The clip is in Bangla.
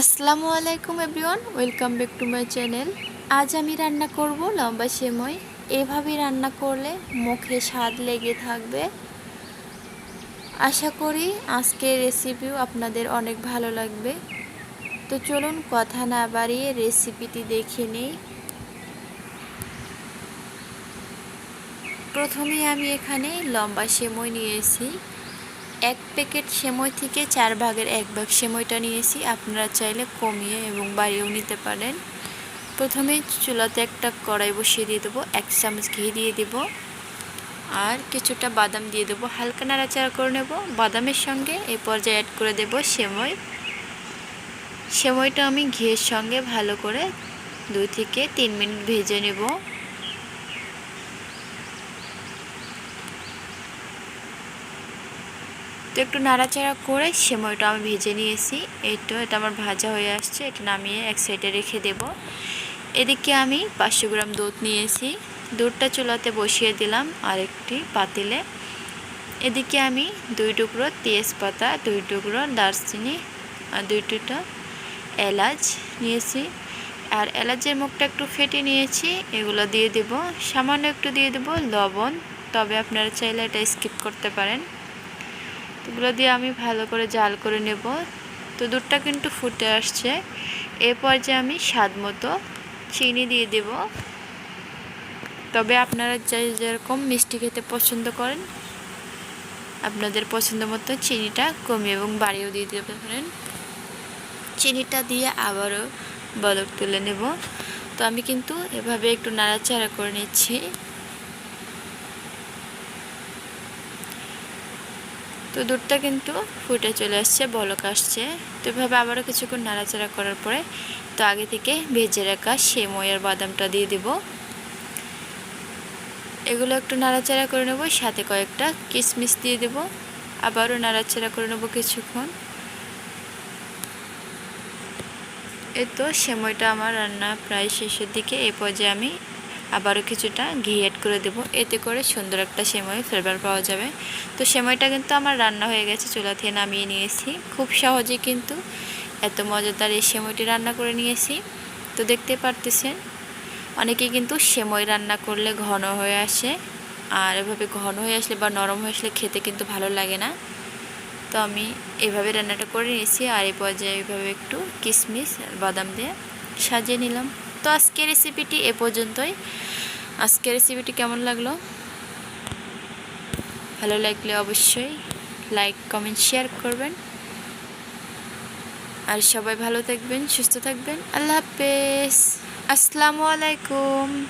আসসালামু আলাইকুম everyone, welcome back to my channel. আজ আমি রান্না করব লম্বা সেমই এভাবে রান্না করলে মুখে স্বাদ লেগে থাকবে। আশা করি আজকের রেসিপিও আপনাদের অনেক ভালো লাগবে। তো চলুন কথা না বাড়িয়ে রেসিপিটি দেখে নিই। প্রথমে আমি এখানে লম্বা সেমই নিয়েছি। এক প্যাকেট সেমই থেকে চার ভাগের এক ভাগ সেমইটা নিয়েছি। আপনারা চাইলে কমিয়ে এবং বাড়িয়েও নিতে পারেন। প্রথমে চুলাতে একটা কড়াই বসিয়ে দিয়ে দেবো, এক চামচ ঘি দিয়ে দেব আর কিছুটা বাদাম দিয়ে দেবো। হালকা নাড়াচাড়া করে নেব বাদামের সঙ্গে। এই পর্যায়ে অ্যাড করে দেব সেমই সেমইটা আমি ঘিয়ের সঙ্গে ভালো করে দুই থেকে তিন মিনিট ভেজে নেব। তো একটু নাড়াচাড়া করে সেময়টা আমি ভেজে নিয়েছি। এইটা এটা আমার ভাজা হয়ে আসছে, এটা নামিয়ে এক সাইডে রেখে দেব। এদিকে আমি পাঁচশো গ্রাম দুধ নিয়েছি। দুধটা চুলাতে বসিয়ে দিলাম আরেকটি পাতিলে। এদিকে আমি দুই টুকরো তেজপাতা, দুই টুকরো দারচিনি আর দুই টুকরো এলাচ নিয়েছি। আর এলাচের মুখটা একটু ফেটে নিয়েছি, এগুলো দিয়ে দেব। সামান্য একটু দিয়ে দেব লবণ। তবে আপনারা চাইলে এটা স্কিপ করতে পারেন। এগুলো দিয়ে আমি ভালো করে জাল করে নেব। তো দুধটা কিন্তু ফুটে আসছে। এরপর যে আমি স্বাদ মতো চিনি দিয়ে দেব। তবে আপনারা যে যেরকম মিষ্টি খেতে পছন্দ করেন, আপনাদের পছন্দ মতো চিনিটা কমিয়ে এবং বাড়িয়েও দিয়ে দিতে পারেন। চিনিটা দিয়ে আবারও বলক তুলে নেব। তো আমি কিন্তু এভাবে একটু নাড়াচাড়া করে নিচ্ছি। তো দুধটা কিন্তু ফুটে চলে আসছে, বলক আসছে। তো এভাবে আবারও কিছুক্ষণ নাড়াচাড়া করার পরে তো আগে থেকে ভেজে রাখা সেমই আর বাদামটা দিয়ে দেব। এগুলো একটু নাড়াচাড়া করে নেব, সাথে কয়েকটা কিশমিশ দিয়ে দেব। আবারও নাড়াচাড়া করে নেব কিছুক্ষণ। এ তো, সেমইটা আমার রান্না প্রায় শেষের দিকে। এ পর্যায়ে আমি আবারও কিছুটা ঘি অ্যাড করে দেব। এতে করে সুন্দর একটা সেমই ফ্লেভার পাওয়া যাবে। তো সেমইটা কিন্তু আমার রান্না হয়ে গেছে, চুলা থেকে নামিয়ে নিয়েছি। খুব সহজে কিন্তু এত মজাদার এই সেমইটি রান্না করে নিয়েছি। তো দেখতে পারতেছেন, অনেকে কিন্তু সেমই রান্না করলে ঘন হয়ে আসে, আর এভাবে ঘন হয়ে আসলে বা নরম হয়ে আসলে খেতে কিন্তু ভালো লাগে না। তো আমি এভাবে রান্নাটা করে নিয়েছি, আর এই পর্যায়ে এইভাবে একটু কিশমিশ বাদাম দিয়ে সাজিয়ে নিলাম। তো আজকের রেসিপিটি এ পর্যন্তই। আজকের রেসিপিটি কেমন লাগল? ভালো লাগলে অবশ্যই লাইক কমেন্ট শেয়ার করবেন। আর সবাই ভালো থাকবেন, সুস্থ থাকবেন। আল্লাহ হাফেজ। আসসালামু আলাইকুম।